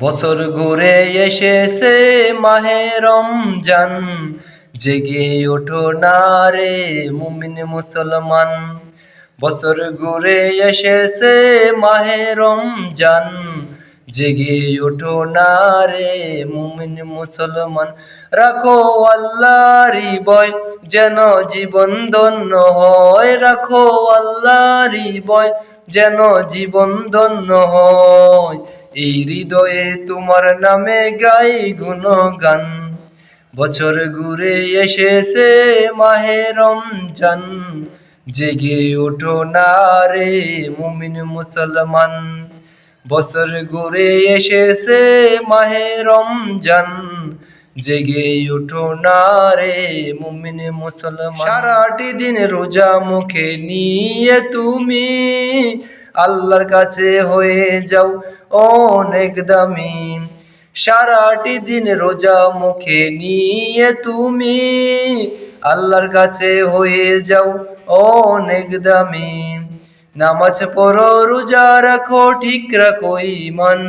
বছর ঘুরে এসেছে মাহে রমজান। জেগে ওঠো না রে মুমিন মুসলমান। বছর ঘুরে এসেছে মাহে রমজান। জেগে ওঠো না রে মুমিন মুসলমান। রাখো আল্লাহরি বয় যেন জীবন ধন্য হয়। রাখো আল্লাহরি বয় যেন জীবন ধন্য হয়। এই হৃদয়ে তোমার নামে গাই গুণগান। বছর ঘুরে এসেছে মাহে রমজান। জেগে ওঠো না রে মুমিন মুসলমান। বছর ঘুরে এসেছে মাহে রমজান। জেগে ওঠো না রে মুমিন মুসলমান। সারাটি দিন রোজা মুখে নিয়ে তুমি আল্লাহর কাছে হয়ে যাও অনেক দামি। সারাটি দিন রোজা মুখে নিয়ে তুমি আল্লাহর কাছে হয়ে যাও অনেক দামি। নামাজ পড়ো, রোজা রাখো, ঠিক রাখো ইমান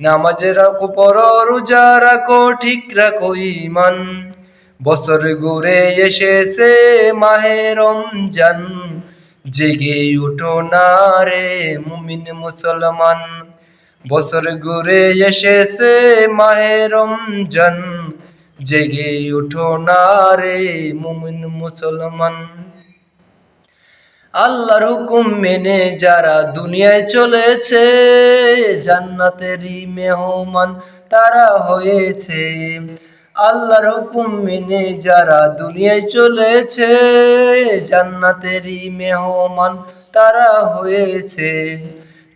নামাজ রাখো, পড়ো, রোজা রাখো, ঠিক রাখো ইমান বছর ঘুরে এসেছে মাহে রমজান। জেগে উঠো না রে মুমিন মুসলমান। বছর ঘুরে এসেছে মাহেরম রমজান। জেগে উঠো না রে মুমিন মুসলমান। আল্লাহর হুকুম মেনে যারা দুনিয়ায় চলেছে, জান্নাতেরই মেহমান তারা হয়েছে। আল্লাহর হুকুম মেনে যারা দুনিয়ায় চলেছে, জান্নাতেরই মেহমান তারা হয়েছে।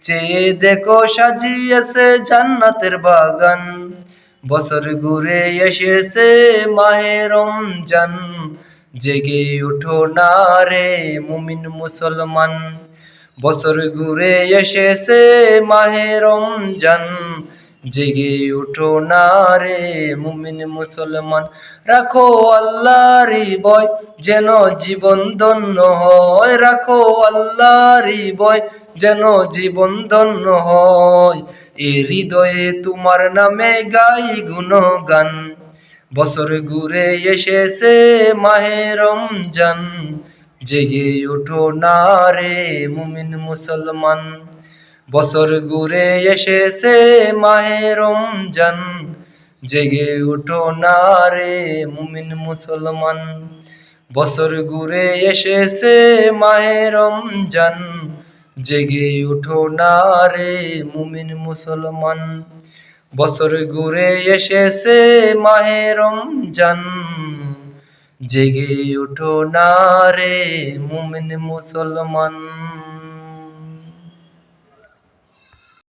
চেয়ে দেখো সাজিয়েছে জান্নাতের বাগান, বছর ঘুরে এসেছে মাহে রমজান। জেগে উঠো না রে মুমিন মুসলমান, বছর ঘুরে এসেছে মাহে রমজান। জেগে উঠো না রে মুমিন মুসলমান। রাখো আল্লাহরি বয়, যেন জীবন ধন্য হয়। রাখো আল্লাহরি বয়, যেন জীবন ধন্য হয়। এ হৃদয়ে তোমার নামে গাই গুণগান। বছর ঘুরে এসেছে মাহে রমজান। জেগে ওঠো না রে মুমিন মুসলমান। বছর ঘুরে এসেছে মাহে রমজান। জেগে ওঠো না রে মুমিন মুসলমান। বছর ঘুরে এসেছে মাহে রমজান। জেগে ওঠো না রে মুমিন মুসলমান। বছর ঘুরে এসেছে মাহে রমজান। জেগে ওঠো না রে মুমিন মুসলমান।